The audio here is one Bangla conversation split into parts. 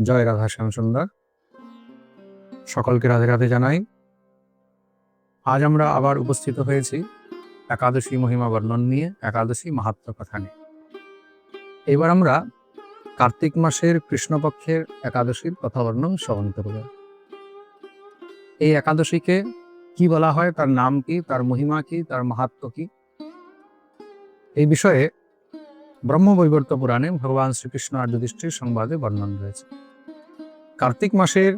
জয় রাধা শ্যাম সুন্দর সকলকে রাধে রাধে জানাই। আজ আমরা আবার উপস্থিত হয়েছি একাদশী মহিমা বর্ণন নিয়ে, একাদশী মাহাত্ম কথা নিয়ে। এবার আমরা কার্তিক মাসের কৃষ্ণপক্ষের একাদশীর কথা বর্ণন শ্রবণ করব। এই একাদশীকে কি বলা হয়? তার নাম কি? তার মহিমা কি? তার মাহাত্ম কি? এই বিষয়ে ব্রহ্মবৈবর্ত পুরাণে ভগবান শ্রীকৃষ্ণ আর যুধিষ্ঠির সংবাদে বর্ণন রয়েছে। কার্তিক মাসের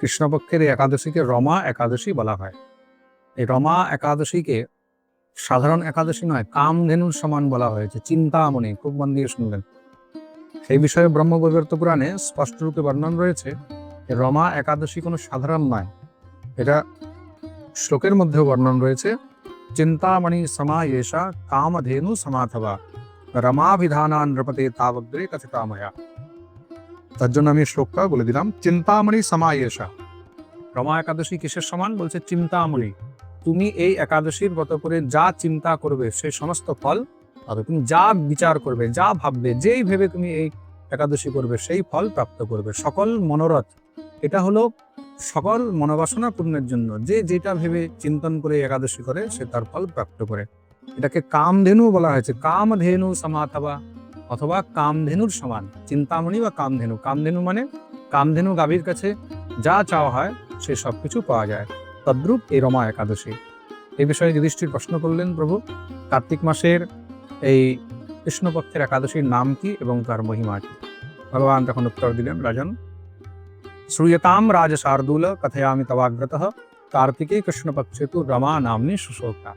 কৃষ্ণপক্ষের একাদশীকে রমা একাদশী বলা হয়। এই রমা একাদশীকে সাধারণ একাদশী নয়, কামধেনুর সমান বলা হয়েছে। চিন্তামণি, খুব মন দিয়ে শুনবেন। সেই বিষয়ে ব্রহ্মবৈবর্ত পুরাণে স্পষ্টরূপে বর্ণন রয়েছে রমা একাদশী কোনো সাধারণ নয়। এটা শ্লোকের মধ্যেও বর্ণন রয়েছে, চিন্তামণি সমা এষা, কামধেনু সমাথবা রমাভিধানা নৃপতে তাবদ্রে কথিতাময়া। তার জন্য আমি শ্লোকটা বলে দিলাম, চিন্তামণি সমায়েশা। রমা একাদশী কিসের সমান? বলছে, চিন্তামণি। তুমি এই একাদশীর গত করে যা চিন্তা করবে সেই সমস্ত ফল পাবে তুমি যা বিচার করবে, যা ভাববে, যেই ভেবে তুমি এই একাদশী করবে, সেই ফল প্রাপ্ত করবে। সকল মনোরথ। এটা হলো সকল মনোবাসনা পূর্ণের জন্য। যে যেটা ভেবে চিন্তন করে একাদশী করে, সে তার ফল প্রাপ্ত করে। এটাকে কামধেনু বলা হয়েছে। কামধেনু সমাথবা অথবা কামধেনুর সমান, চিন্তামণি বা কামধেনু। কামধেনু মানে কামধেনু গাভীর কাছে যা চাওয়া হয়, সে সব কিছু পাওয়া যায়। তদ্রূপ এই রমা একাদশী। এই বিষয়ে যুধিষ্ঠির প্রশ্ন করলেন প্রভু, কার্তিক মাসের এই কৃষ্ণপক্ষের একাদশীর নাম কি এবং তার মহিমা কি? ভগবান তখন উত্তর দিলেন, রাজন, শ্রুয়তাম রাজ শার্দুল কথয়ামি তবাগ্রত কার্তিকে কৃষ্ণপক্ষে তু রমা নামনি সুশোকা।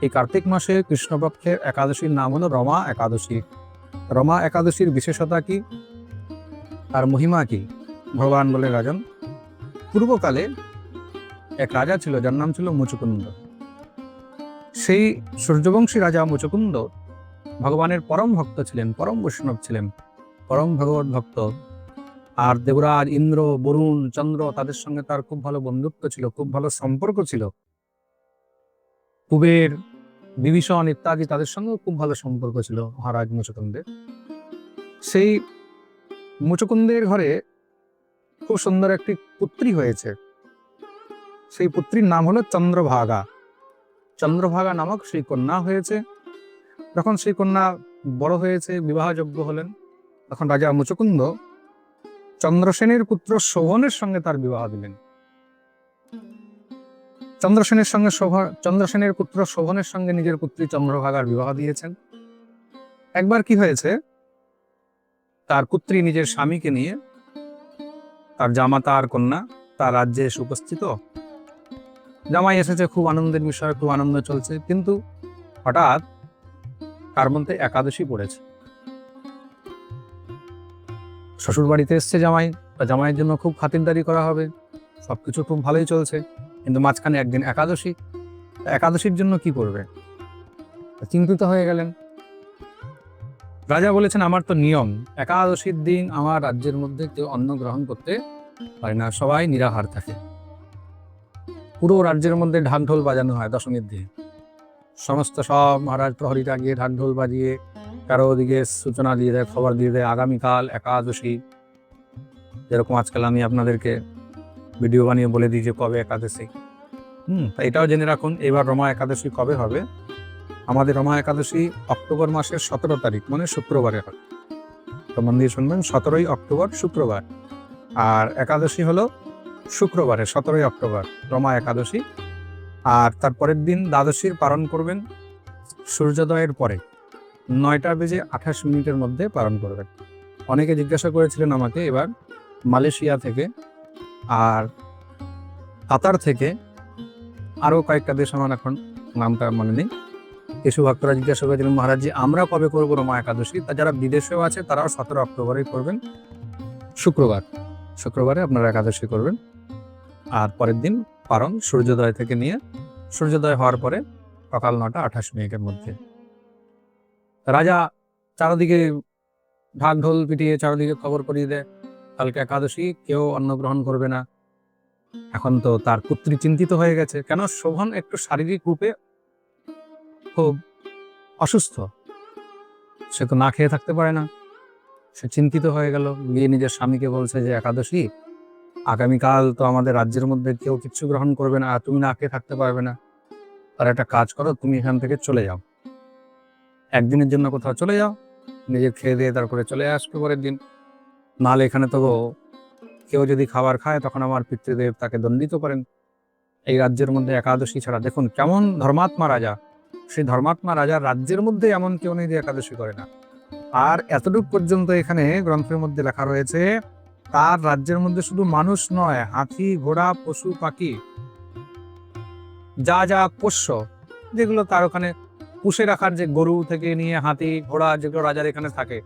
এই কার্তিক মাসে কৃষ্ণপক্ষের একাদশীর নাম হলো রমা একাদশী। রমা একাদশীর বিশেষতা কি? তার মহিমা কি? ভগবান বলে রাজন। পূর্বকালে এক রাজা ছিল, যার নাম ছিল মুচুকুন্দ। সেই সূর্যবংশী রাজা মুচুকুন্দ ভগবানের পরম ভক্ত ছিলেন, পরম বৈষ্ণব ছিলেন, পরম ভগবত ভক্ত। আর দেবরাজ, ইন্দ্র, বরুণ, চন্দ্র তাদের সঙ্গে তার খুব ভালো বন্ধুত্ব ছিল, খুব ভালো সম্পর্ক ছিল। কুবের বিভীষণ ইত্যাদি তাদের সঙ্গেও খুব ভালো সম্পর্ক ছিল মহারাজ মুচকুন্দের। সেই মুচকুন্দের ঘরে খুব সুন্দর একটি পুত্রী হয়েছে। সেই পুত্রীর নাম হলো চন্দ্রভাগা। চন্দ্রভাগা নামক সেই কন্যা হয়েছে। যখন সেই কন্যা বড় হয়েছে, বিবাহযোগ্য হলেন, তখন রাজা মুচকুন্দ চন্দ্রসেনের পুত্র শোভনের সঙ্গে তার বিবাহ দিলেন। চন্দ্রসেনের সঙ্গে শোভা চন্দ্রসেনের পুত্র শোভনের সঙ্গে নিজের পুত্রী চন্দ্রভাগার বিবাহ দিয়েছেন। একবার কি হয়েছে? তার পুত্রী নিজের স্বামীকে নিয়ে তার জামাতা আর কন্যা তার রাজ্যে এসে উপস্থিত। জামাই এসেছে, খুব আনন্দের বিষয়, খুব আনন্দ চলছে, কিন্তু হঠাৎ তার মধ্যে একাদশী পড়েছে। শ্বশুর বাড়িতে এসছে জামাই, জামাইয়ের জন্য খুব খাতিরদারি করা হবে, সবকিছু খুব ভালোই চলছে। কিন্তু মাঝখানে একদিন একাদশী, একাদশীর জন্য কি করবে? চিন্তিত হয়ে গেলেন। রাজা বলেছেন, আমার তো নিয়ম, একাদশীর দিন আমার রাজ্যের মধ্যে কেউ অন্ন গ্রহণ করতে পারে না, সবাই নিরাহার থাকে। পুরো রাজ্যের মধ্যে ঢাক ঢোল বাজানো হয় দশমীর দিন। সমস্ত সব মহারাজ প্রহরীরা গিয়ে ঢাক ঢোল বাজিয়ে কারও ওদিকে সূচনা দিয়ে দেয়, খবর দিয়ে দেয়, আগামীকাল একাদশী। যেরকম আজকাল আমি আপনাদেরকে ভিডিও বানিয়ে বলে দিই যে কবে একাদশী। হুম, তা এটাও জেনে রাখুন, এবার রমা একাদশী কবে হবে? আমাদের রমা একাদশী অক্টোবর মাসের সতেরো তারিখ মানে শুক্রবারে হবে। তো মন দিয়ে শুনবেন, সতেরোই অক্টোবর শুক্রবার। আর একাদশী হলো শুক্রবারে, সতেরোই অক্টোবর, রমা একাদশী। আর তার পরের দিন দ্বাদশীর পালন করবেন সূর্যোদয়ের পরে। নয়টা বেজে আঠাশ মিনিটের মধ্যে পালন করবেন। অনেকে জিজ্ঞাসা করেছিলেন আমাকে এবার মালয়েশিয়া থেকে আর কাতার থেকে আরও কয়েকটা দেশ আমার এখন নামটা মনে নেই। কিছু ভক্তরা জিজ্ঞাসা করেছিলেন মহারাজজি আমরা কবে করব রমা একাদশী? তা যারা বিদেশেও আছে, তারাও সতেরো অক্টোবরেই করবেন। শুক্রবার, শুক্রবারে আপনারা একাদশী করবেন। আর পরের দিন পারণ, সূর্যোদয় থেকে নিয়ে, সূর্যোদয় হওয়ার পরে সকাল নটা আঠাশ মিনিটের মধ্যে। রাজা চারদিকে ঢাক ঢোল পিটিয়ে চারদিকে খবর করিয়ে দেয়। কালকে একাদশী, কেউ অন্ন গ্রহণ করবে না। এখন তো তার পুত্রী চিন্তিত হয়ে গেছে। কেন? শোভন একটু শারীরিক রূপে খুব অসুস্থ। সে তো না খেয়ে থাকতে পারে না। সে চিন্তিত হয়ে গেল। গিয়ে নিজের স্বামীকে বলছে যে, একাদশী, আগামীকাল তো আমাদের রাজ্যের মধ্যে কেউ কিচ্ছু গ্রহণ করবে না, আর তুমি না খেয়ে থাকতে পারবে না। আর একটা কাজ করো, তুমি এখান থেকে চলে যাও। একদিনের জন্য কোথাও চলে যাও, নিজের খেয়ে দিয়ে তারপরে চলে আসবে পরের দিন। নাহলে এখানে তো কেউ যদি খাবার খায়, তখন আমার পিতৃদেব তাকে দণ্ডিত করেন। এই রাজ্যের মধ্যে একাদশী ছাড়া। দেখুন, কেমন ধর্মাত্মা রাজা। সেই ধর্মাত্মা রাজার রাজ্যের মধ্যে এমন কেউ নেই যে একাদশী করে না। আর এতটুকু পর্যন্ত এখানে গ্রন্থের মধ্যে লেখা রয়েছে, তার রাজ্যের মধ্যে শুধু মানুষ নয়, হাতি, ঘোড়া, পশু, পাখি, যা যা পোষ্য, যেগুলো তার ওখানে পুষে রাখার যে গরু থেকে নিয়ে হাতি, ঘোড়া, যেগুলো রাজার এখানে থাকে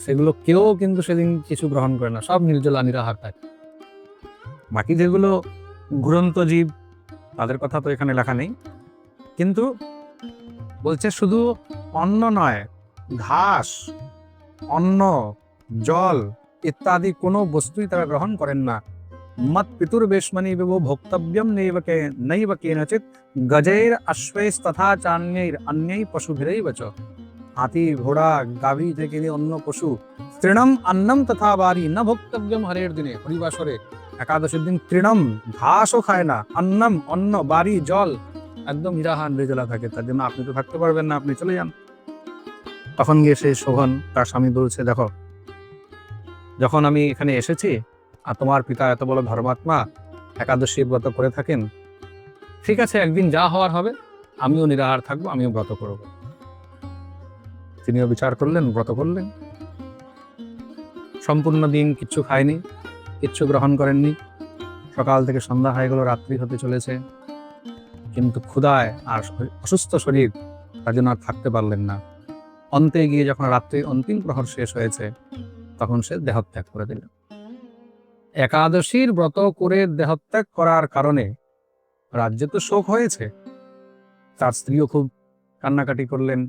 সেগুলো কেউ কিন্তু সেদিন কিছু গ্রহণ করে না, সব নির্জলা নিরাহার থাকে বাকি যেগুলো ঘুরন্ত জীব, তাদের কথা তো এখানে লেখা নেই। কিন্তু বলছে শুধু অন্ন নয়, ঘাস, অন্ন, জল ইত্যাদি কোনো বস্তুই তারা গ্রহণ করেন না। মত পিতুর বেশমনি বিভো মানে ভোক্তব্যম নৈবকে নৈব কেনচিত গজের অশ্বেস তথা চান্যের অন্যই পশুভিরেই বচ। হাতি, ঘোড়া, গাভী থেকে নিয়ে অন্য পশু। তৃণম অন্নম তথা বারি না ভোক্তব্যম হরের দিনে, হরিবাসরে। একাদশের দিন তৃণম ঘাসও খায় না, অন্নম অন্ন বাড়ি জল। একদম নিরাহার নির্জলা থাকে, তার জন্য আপনি তো থাকতে পারবেন না, আপনি চলে যান। তখন গিয়ে সেই শোভন, তার স্বামী বলছে, দেখো, যখন আমি এখানে এসেছি, আর তোমার পিতা এত বড় ধর্মাত্মা, একাদশী ব্রত করে থাকেন, ঠিক আছে, একদিন যা হওয়ার হবে, আমিও নিরাহার থাকব, আমিও ব্রত করব। তিনিও বিচার করলেন, ব্রত করলেন। সম্পূর্ণ দিন কিচ্ছু খায়নি, কিচ্ছু গ্রহণ করেননি। সকাল থেকে সন্ধ্যা হয়ে গেল, রাত্রি হতে চলেছে। কিন্তু ক্ষুধায় আর অসুস্থ শরীর তার জন্য আর থাকতে পারলেন না। অন্তে গিয়ে যখন রাত্রি অন্তিম প্রহর শেষ হয়েছে, তখন সে দেহত্যাগ করে দিল। একাদশীর ব্রত করে দেহত্যাগ করার কারণে রাজ্যে তো শোক হয়েছে। তার স্ত্রীও খুব কান্নাকাটি করলেন।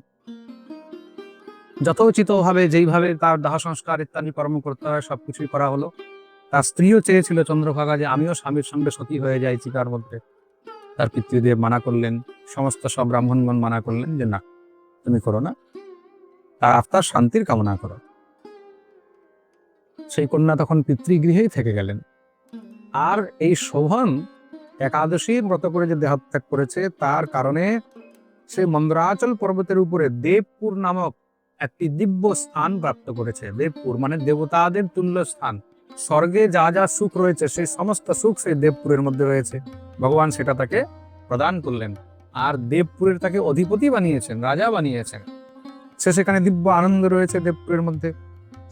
যথোচিতভাবে যেইভাবে তার দাহ সংস্কার ইত্যাদি কর্ম করতে হয়, সবকিছুই করা হলো। তার স্ত্রীও চেয়েছিল চন্দ্রভাগা যে আমিও স্বামীর সঙ্গে সতী হয়ে যাই চিতার মধ্যে তার পিতৃদেব মানা করলেন, সমস্ত সব ব্রাহ্মণগণ মানা করলেন যে, না, তুমি করো না। তার আত্মার শান্তির কামনা করো। সেই কন্যা তখন পিতৃগৃহেই থেকে গেলেন। আর এই শোভন একাদশীর ব্রত করে যে দেহত্যাগ করেছে, তার কারণে সে মন্দ্রাচল পর্বতের উপরে দেবপুর নামক একটি দিব্য স্থান প্রাপ্ত করেছে। দেবপুর মানে দেবতাদের তুল্য স্থান স্বর্গে যা যা সুখ রয়েছে, সেই সমস্ত সুখ সেই দেবপুরের মধ্যে রয়েছে। ভগবান সেটা তাকে প্রদান করলেন। আর দেবপুরের তাকে অধিপতি বানিয়েছেন, রাজা বানিয়েছেন। সে সেখানে দিব্য আনন্দ রয়েছে দেবপুরের মধ্যে।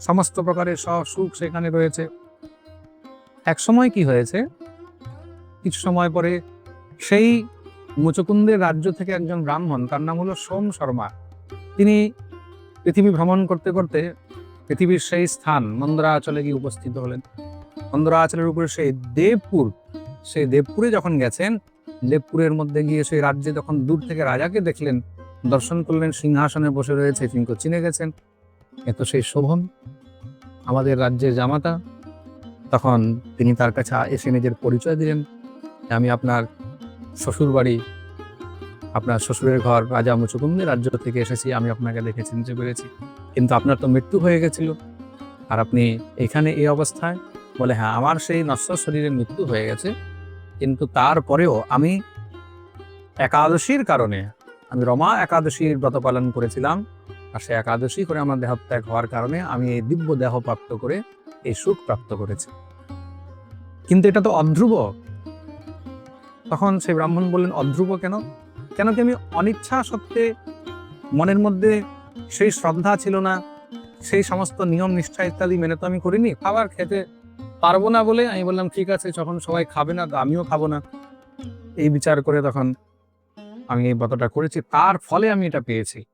সমস্ত প্রকারের সব সুখ সেখানে রয়েছে। এক সময় কি হয়েছে? কিছু সময় পরে সেই মুচকুন্দের রাজ্য থেকে একজন ব্রাহ্মণ, তার নাম হলো সোম শর্মা। তিনি পৃথিবী ভ্রমণ করতে করতে পৃথিবীর সেই স্থান মন্দ্রাচলে গিয়ে উপস্থিত হলেন। মন্দ্রাচলের উপরে সেই দেবপুর, সেই দেবপুরে যখন গেছেন, দেবপুরের মধ্যে গিয়ে সেই রাজ্যে যখন দূর থেকে রাজাকে দেখলেন, দর্শন করলেন, সিংহাসনে বসে রয়েছে তিনি চিনে গেছেন। এত সেই শোভন, আমাদের রাজ্যের জামাতা। তখন তিনি তার কাছে এসে নিজের পরিচয় দিলেন আমি আপনার শ্বশুর বাড়ি আপনার শ্বশুরের ঘর রাজা মুচুকুন্দের রাজ্য থেকে এসেছি, আমি আপনাকে দেখে চিনতে পেরেছি। কিন্তু আপনার তো মৃত্যু হয়ে গেছিল। আর আপনি এখানে এই অবস্থায়? বলে হ্যাঁ আমার সেই নশ্বর শরীরের মৃত্যু হয়ে গেছে। কিন্তু তারপরেও আমি একাদশীর কারণে, আমি রমা একাদশীর ব্রত পালন করেছিলাম। আর সে একাদশী করে আমার দেহত্যাগ হওয়ার কারণে আমি এই দিব্য দেহ প্রাপ্ত করে এই সুখ প্রাপ্ত করেছি। কিন্তু এটা তো অধ্রুব। তখন সেই ব্রাহ্মণ বললেন, অধ্রুব কেন? কেন কি আমি অনিচ্ছা সত্ত্বে মনের মধ্যে সেই শ্রদ্ধা ছিল না, সেই সমস্ত নিয়ম, নিষ্ঠা ইত্যাদি মেনে তো আমি করিনি। খাবার খেতে পারব না বলে আমি বললাম, ঠিক আছে, যখন সবাই খাবে না, তো আমিও খাব না। এই বিচার করে তখন আমি এই ব্রতটা করেছি। তার ফলে আমি এটা পেয়েছি।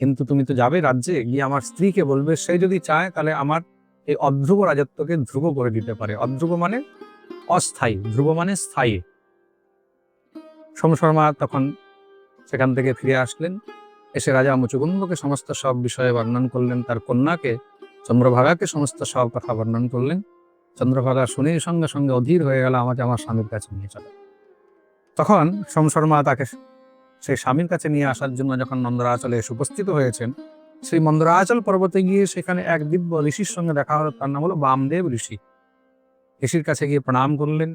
কিন্তু তুমি তো যাবে রাজ্যে, গিয়ে আমার স্ত্রীকে বলবে, সে যদি চায়, তাহলে আমার এই অধ্রুব রাজত্বকে ধ্রুব করে দিতে পারে। অধ্রুব মানে অস্থায়ী, ধ্রুব মানে স্থায়ী। সোম শর্মা তখন সেখান থেকে ফিরে আসলেন। এসে রাজা মুচুকুন্দকে সমস্ত সব বিষয়ে বর্ণন করলেন। তার কন্যাকে, চন্দ্রভাগাকে সমস্ত সব কথা বর্ণন করলেন। চন্দ্রভাগা শুনেই সঙ্গে সঙ্গে অধীর হয়ে গেল, আমাকে আমার স্বামীর কাছে নিয়ে চলে। তখন সোম শর্মা তাকে সেই স্বামীর কাছে নিয়ে আসার জন্য যখন নন্দরাচলে এসে উপস্থিত হয়েছেন, সেই মন্দরাচল পর্বতে গিয়ে সেখানে এক দিব্য ঋষির সঙ্গে দেখা হলো। তার নাম হলো বামদেব ঋষি। ঋষির কাছে গিয়ে প্রণাম করলেন।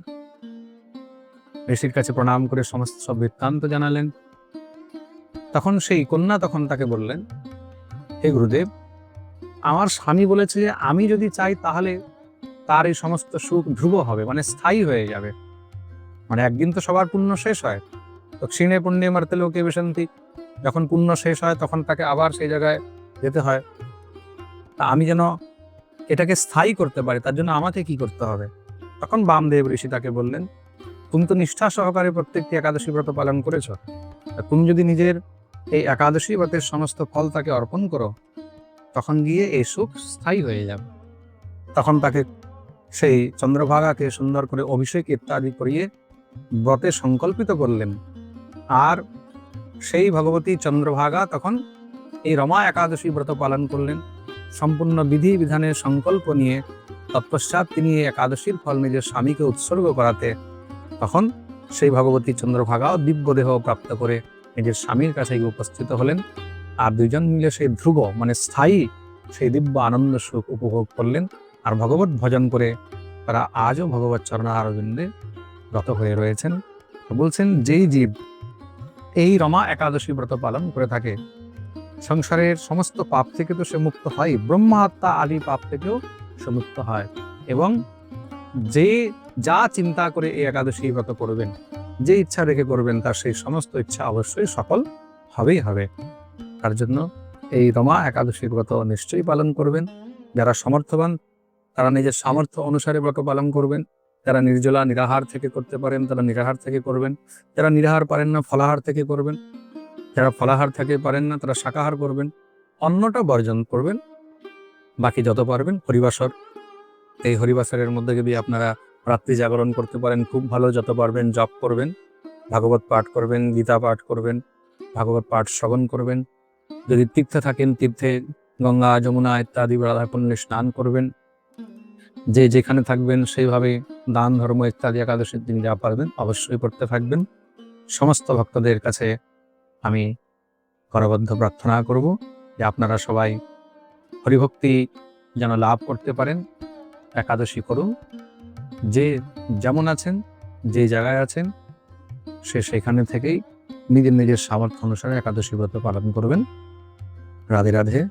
ঋষির কাছে প্রণাম করে সমস্ত সব বৃত্তান্ত জানালেন। তখন সেই কন্যা তখন তাকে বললেন, হে গুরুদেব, আমার স্বামী বলেছে যে আমি যদি চাই তাহলে তার এই সমস্ত সুখ ধ্রুব হবে মানে স্থায়ী হয়ে যাবে। মানে একদিন তো সবার পুণ্য শেষ হয়। তো ক্ষীণে পুণ্যে মারতে লোকে বেশান্তি যখন পুণ্য শেষ হয় তখন তাকে আবার সেই জায়গায় যেতে হয়। তা আমি যেন এটাকে স্থায়ী করতে পারি, তার জন্য আমাকে কি করতে হবে? তখন বামদেব ঋষি তাকে বললেন তুমি তো নিষ্ঠা সহকারে প্রত্যেকটি একাদশী ব্রত পালন করেছ। তুমি যদি নিজের এই একাদশী ব্রতের সমস্ত ফল তাকে অর্পণ করো, তখন গিয়ে এই সুখ স্থায়ী হয়ে যাবে। তখন তাকে সেই চন্দ্রভাগাকে সুন্দর করে অভিষেক ইত্যাদি করিয়ে ব্রতে সংকল্পিত করলেন। আর সেই ভগবতী চন্দ্রভাগা তখন এই রমা একাদশী ব্রত পালন করলেন। সম্পূর্ণ বিধি বিধানের সংকল্প নিয়ে তৎপশ্চাৎ তিনি একাদশীর ফল নিজের স্বামীকে উৎসর্গ করাতে তখন সেই ভগবতী চন্দ্রভাগাও দিব্য দেহ প্রাপ্ত করে নিজের স্বামীর কাছে উপস্থিত হলেন। আর দুইজন মিলে সেই ধ্রুব মানে স্থায়ী সেই দিব্য আনন্দ সুখ উপভোগ করলেন। আর ভগবত ভজন করে তারা আজও ভগবত চরণারবিন্দে রত হয়ে রয়েছেন। বলছেন, যেই জীব এই রমা একাদশী ব্রত পালন করে থাকে, সংসারের সমস্ত পাপ থেকে তো সে মুক্ত হয়, ব্রহ্মাত্মা আদি পাপ থেকেও সে মুক্ত হয় এবং যে যা চিন্তা করে এই একাদশী ব্রত করবেন, যে ইচ্ছা রেখে করবেন, তার সেই সমস্ত ইচ্ছা অবশ্যই সফল হবেই হবে। তার জন্য এই রমা একাদশী ব্রত নিশ্চয়ই পালন করবেন। যারা সমর্থবান, তারা নিজের সামর্থ্য অনুসারে ব্রত পালন করবেন। যারা নির্জলা নিরাহার থেকে করতে পারেন, তারা নিরাহার থেকে করবেন। যারা নিরাহার পারেন না, ফলাহার থেকে করবেন। যারা ফলাহার থেকে পারেন না, তারা শাকাহার করবেন। অন্নটা বর্জন করবেন। বাকি যত পারবেন হরিবাসর এই হরিবাসরের মধ্যে যদি আপনারা রাত্রি জাগরণ করতে পারেন, খুব ভালো যত পারবেন, জপ করবেন, ভাগবত পাঠ করবেন, গীতা পাঠ করবেন, ভাগবত পাঠ শ্রবণ করবেন। যদি তীর্থে থাকেন, তীর্থে গঙ্গা, যমুনা ইত্যাদি, রাধাকুণ্ডে স্নান করবেন। যে যেখানে থাকবেন, সেইভাবে দান, ধর্ম ইত্যাদি একাদশীর দিন যা পারবেন, অবশ্যই করতে থাকবেন। সমস্ত ভক্তদের কাছে আমি করবদ্ধ প্রার্থনা করব যে আপনারা সবাই হরিভক্তি যেন লাভ করতে পারেন। একাদশী করুন। যে যেমন আছেন, যে জায়গায় আছেন, সে সেখানে থেকেই নিজের নিজের সামর্থ্য অনুসারে একাদশী ব্রত পালন করবেন। রাধে রাধে।